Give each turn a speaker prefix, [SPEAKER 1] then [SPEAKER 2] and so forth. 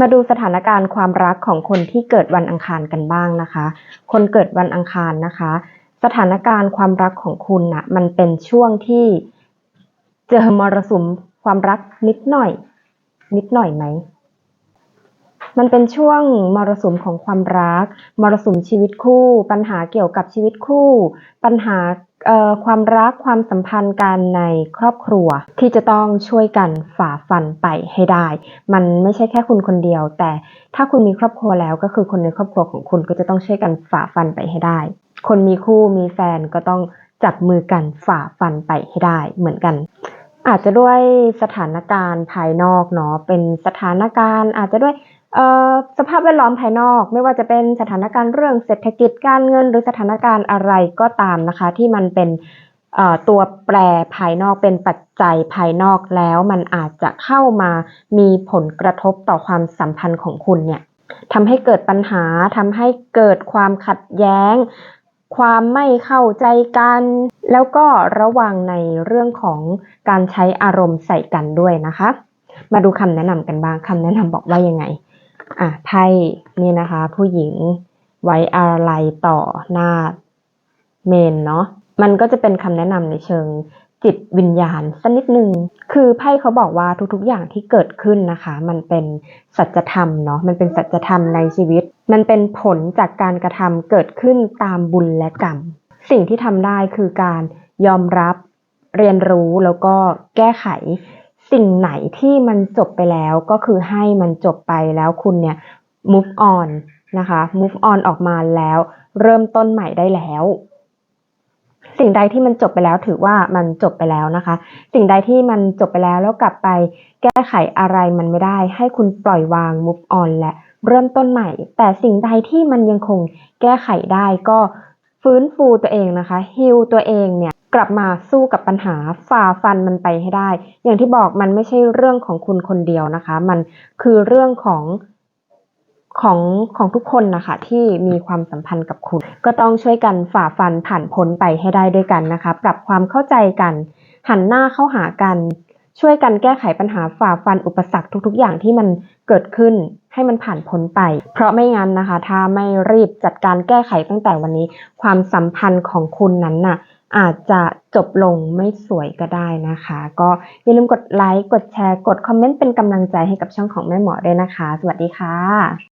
[SPEAKER 1] มาดูสถานการณ์ความรักของคนที่เกิดวันอังคารกันบ้างนะคะ คนเกิดวันอังคารนะคะ สถานการณ์ความรักของคุณน่ะมันเป็นช่วงที่เจอมรสุมความรักนิดหน่อย นิดหน่อยไหม มันเป็นช่วงมรสุมของความรัก มรสุมชีวิตคู่ ปัญหาเกี่ยวกับชีวิตคู่ ปัญหาความรักความสัมพันธ์กันในครอบครัว ที่จะต้องช่วยกันฝ่าฟันไปให้ได้ มันไม่ใช่แค่คุณคนเดียว แต่ถ้าคุณมีครอบครัวแล้วก็คือคนในครอบครัวของคุณก็จะต้องช่วยกันฝ่าฟันไปให้ได้ คนมีคู่มีแฟนก็ต้องจับมือกันฝ่าฟันไปให้ได้เหมือนกัน อาจจะด้วยสถานการณ์ภายนอกเนาะเป็นสถานการณ์อาจจะด้วย สภาพแวดล้อมภายนอกไม่ว่าจะเป็นสถานการณ์เรื่องเศรษฐกิจการเงิน หรือสถานการณ์อะไรก็ตามนะคะ ที่มันเป็นตัวแปรภายนอกเป็นปัจจัยภายนอกแล้วมันอาจจะเข้ามามีผลกระทบต่อความสัมพันธ์ของคุณเนี่ยทำให้เกิดปัญหาทำให้เกิดความขัดแย้ง ความไม่เข้าใจกัน แล้วก็ระวังในเรื่องของการใช้อารมณ์ใส่กันด้วยนะคะ มาดูคำแนะนำกันบ้างคำแนะนำบอกว่ายังไง อะไพ่นี่นะคะ ผู้หญิงไว้อะไรต่อหน้าเมนเนาะมันก็จะเป็นคำแนะนำในเชิงจิตวิญญาณสักนิดนึง คือไพ่เขาบอกว่าทุกๆ อย่างที่เกิดขึ้นนะคะ มันเป็นสัจธรรมเนาะ มันเป็นสัจธรรมในชีวิต มันเป็นผลจากการกระทำเกิดขึ้นตามบุญและกรรม สิ่งที่ทำได้คือการยอมรับเรียนรู้แล้วก็แก้ไข สิ่งไหนที่มันจบไปแล้วก็คือให้มันจบไปแล้วคุณเนี่ย move on นะคะ move on ออกมาแล้ว เริ่มต้นใหม่ได้แล้ว สิ่งใดที่มันจบไปแล้วถือว่ามันจบไปแล้วนะคะ สิ่งใดที่มันจบไปแล้วแล้วกลับไปแก้ไขอะไรมันไม่ได้ ให้คุณปล่อยวาง move on และเริ่มต้นใหม่ แต่สิ่งใดที่มันยังคงแก้ไขได้ก็ฟื้นฟูตัวเองนะคะฮิลตัวเองเนี่ย กลับมาสู้กับปัญหาฝ่าฟันมันไปให้ได้ อย่างที่บอกมันไม่ใช่เรื่องของคุณคนเดียวนะคะ มันคือเรื่องของของของทุกคนนะคะที่มีความสัมพันธ์กับคุณ ก็ต้องช่วยกันฝ่าฟันผ่านพ้นไปให้ได้ด้วยกันนะคะ ปรับความเข้าใจกัน หันหน้าเข้าหากัน ช่วยกันแก้ไขปัญหาฝ่าฟันอุปสรรคทุก ๆ อย่างที่มันเกิดขึ้นให้มันผ่านพ้นไป เพราะไม่งั้นนะคะ ถ้าไม่รีบจัดการแก้ไขตั้งแต่วันนี้ ความสัมพันธ์ของคุณนั้นน่ะ อาจจะจบลงไม่สวยก็ได้นะคะ ก็อย่าลืมกดไลค์ กดแชร์ กดคอมเมนต์เป็นกำลังใจให้กับช่องของแม่หมอด้วยนะคะ สวัสดีค่ะ